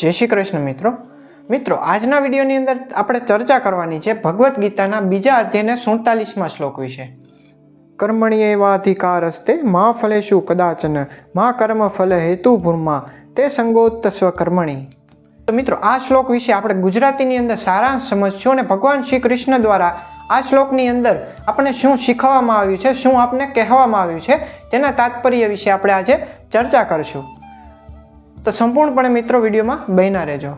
જય શ્રી કૃષ્ણ મિત્રો. મિત્રો, આજના વિડીયોની અંદર આપણે ચર્ચા કરવાની છે ભગવદ્ ગીતાના બીજા અધ્યાયના સુડતાલીસમાં શ્લોક વિશે. કર્મણી એવાધિકાર હસ્તે મા ફલેશુ કદાચન, મા કર્મ ફલે હેતુ ભૂર્મા, તે સંગોત્ત સ્વકર્મણી તો મિત્રો, આ શ્લોક વિશે આપણે ગુજરાતીની અંદર સારાંશ સમજશું અને ભગવાન શ્રી કૃષ્ણ દ્વારા આ શ્લોકની અંદર આપણે શું શીખવવામાં આવ્યું છે, શું આપને કહેવામાં આવ્યું છે, તેના તાત્પર્ય વિશે આપણે આજે ચર્ચા કરશું. તો સંપૂર્ણપણે મિત્રો વિડીયોમાં બન્યા રહેજો.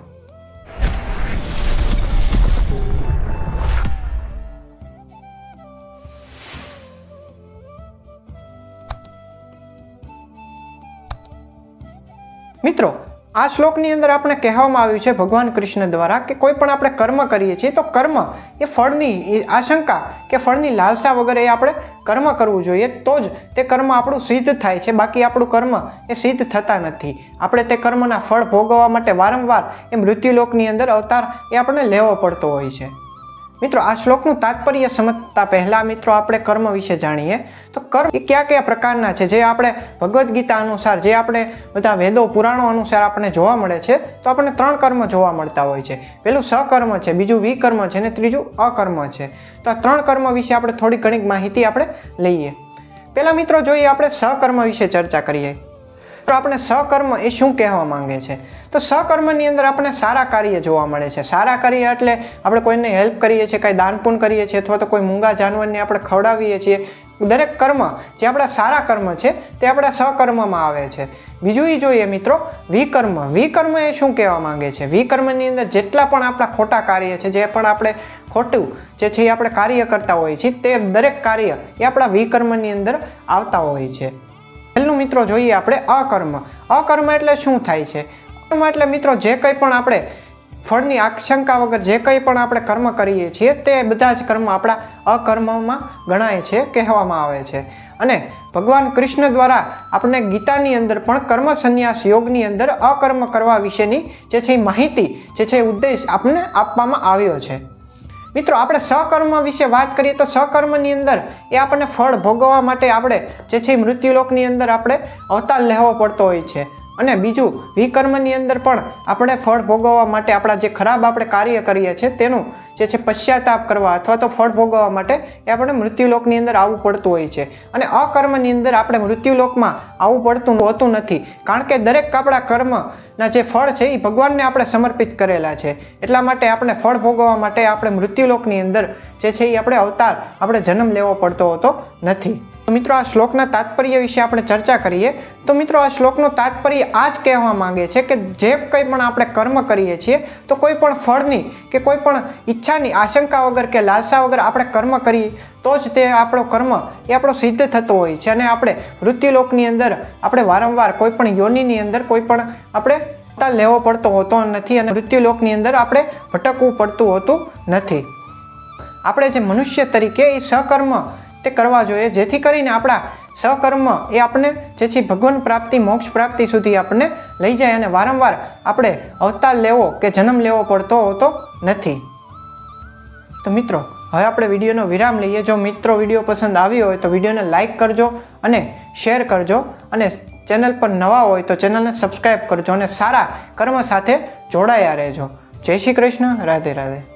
મિત્રો આ શ્લોકની અંદર આપણે કહેવામાં આવ્યું છે ભગવાન કૃષ્ણ દ્વારા કે કોઈ પણ આપણે કર્મ કરીએ છીએ, તો કર્મ એ ફળની, એ આશંકા કે ફળની લાલસા વગર એ આપણે કર્મ કરવું જોઈએ, તો જ તે કર્મ આપણું સિદ્ધ થાય છે. બાકી આપણું કર્મ એ સિદ્ધ થતા નથી. આપણે તે કર્મના ફળ ભોગવવા માટે વારંવાર એ મૃત્યુલોકની અંદર અવતાર એ આપણને લેવો પડતો હોય છે. મિત્રો, આ શ્લોકનું તાત્પર્ય સમજતા પહેલા મિત્રો આપણે કર્મ વિશે જાણીએ. તો કર્મ એ કયા કયા પ્રકારના છે? જે આપણે ભગવદ્ ગીતા અનુસાર, જે આપણે બધા વેદો, પુરાણો અનુસાર આપણને જોવા મળે છે, તો આપણને ત્રણ કર્મ જોવા મળતા હોય છે. પેલું સકર્મ છે, બીજું વિકર્મ છે અને ત્રીજું અકર્મ છે. તો આ ત્રણ કર્મ વિશે આપણે થોડી ઘણી માહિતી આપણે લઈએ. પહેલાં મિત્રો, જોઈએ આપણે સકર્મ વિશે ચર્ચા કરીએ. તો આપણે સકર્મ એ શું કહેવા માંગે છે? તો સહકર્મની અંદર આપણે સારા કાર્ય જોવા મળે છે. સારા કાર્ય એટલે આપણે કોઈને હેલ્પ કરીએ છીએ, કાંઈ દાનપૂન કરીએ છીએ અથવા તો કોઈ મૂંગા જાનવરને આપણે ખવડાવીએ છીએ. દરેક કર્મ, જે આપણા સારા કર્મ છે, તે આપણા સહકર્મમાં આવે છે. બીજું એ જોઈએ મિત્રો, વિકર્મ. વિકર્મ એ શું કહેવા માંગે છે? વિકર્મની અંદર જેટલા પણ આપણા ખોટા કાર્ય છે, જે પણ આપણે ખોટું, જે છે એ આપણે કાર્ય કરતા હોઈએ છીએ તે દરેક કાર્ય એ આપણા વિકર્મની અંદર આવતા હોય છે. પહેલું મિત્રો જોઈએ આપણે અકર્મ. અકર્મ એટલે શું થાય છે? કર્મ એટલે મિત્રો જે કંઈ પણ આપણે ફળની આશંકા વગર જે કંઈ પણ આપણે કર્મ કરીએ છીએ તે બધા જ કર્મ આપણા અકર્મમાં ગણાય છે, કહેવામાં આવે છે. અને ભગવાન કૃષ્ણ દ્વારા આપણને ગીતાની અંદર પણ કર્મ સંન્યાસ યોગની અંદર અકર્મ કરવા વિશેની જે છે માહિતી, જે છે ઉદ્દેશ આપણને આપવામાં આવ્યો છે. મિત્રો, આપણે સકર્મ વિશે વાત કરીએ તો સકર્મની અંદર એ આપણને ફળ ભોગવવા માટે આપણે જે છે મૃત્યુલોકની અંદર આપણે અવતાર લેવો પડતો હોય છે. અને બીજું, વિકર્મની અંદર પણ આપણે ફળ ભોગવવા માટે આપણા જે ખરાબ આપણે કાર્ય કરીએ છીએ તેનું જે છે પશ્ચાતાપ કરવા અથવા તો ફળ ભોગવવા માટે એ આપણે મૃત્યુલોકની અંદર આવવું પડતું હોય છે. અને અકર્મની અંદર આપણે મૃત્યુલોકમાં આવવું પડતું હોતું નથી. કારણ કે દરેક આપણા કર્મ ના, જે ફળ છે એ ભગવાનને આપણે સમર્પિત કરેલા છે. એટલા માટે આપણે ફળ ભોગવવા માટે આપણે મૃત્યુલોકની અંદર જે છે એ આપણે અવતાર, આપણે જન્મ લેવો પડતો હોતો નથી. મિત્રો, આ શ્લોકના તાત્પર્ય વિશે આપણે ચર્ચા કરીએ. તો મિત્રો, આ શ્લોકનું તાત્પર્ય આ જ કહેવા માંગે છે કે જે કંઈ પણ આપણે કર્મ કરીએ છીએ, તો કોઈ પણ ફળની કે કોઈ પણ ઈચ્છાની આશંકા વગર કે લાલસા વગર આપણે કર્મ કરીએ, તો જ તે આપણો કર્મ એ આપણો સિદ્ધ થતો હોય છે. અને આપણે મૃત્યુલોકની અંદર, આપણે વારંવાર કોઈ પણ યોનિની અંદર કોઈ પણ આપણે લેવો પડતો હોતો નથી અને મૃત્યુલોકની અંદર આપણે ભટકવું પડતું હોતું નથી. આપણે જે મનુષ્ય તરીકે એ સહકર્મ તે કરવા જોઈએ, જેથી કરીને આપણા સકર્મ એ આપણને જે છે ભગવાન પ્રાપ્તિ, મોક્ષ પ્રાપ્તિ સુધી આપણને લઈ જાય અને વારંવાર આપણે અવતાર લેવો કે જન્મ લેવો પડતો હોતો નથી. તો મિત્રો, હવે આપણે વિડીયોનો વિરામ લઈએ. જો મિત્રો વીડિયો પસંદ આવ્યો હોય તો વિડીયોને લાઇક કરજો અને શેર કરજો અને ચેનલ પર નવા હોય તો ચેનલને સબસ્ક્રાઈબ કરજો અને સારા કર્મ સાથે જોડાયા રહેજો. જય શ્રી કૃષ્ણ. રાધે રાધે.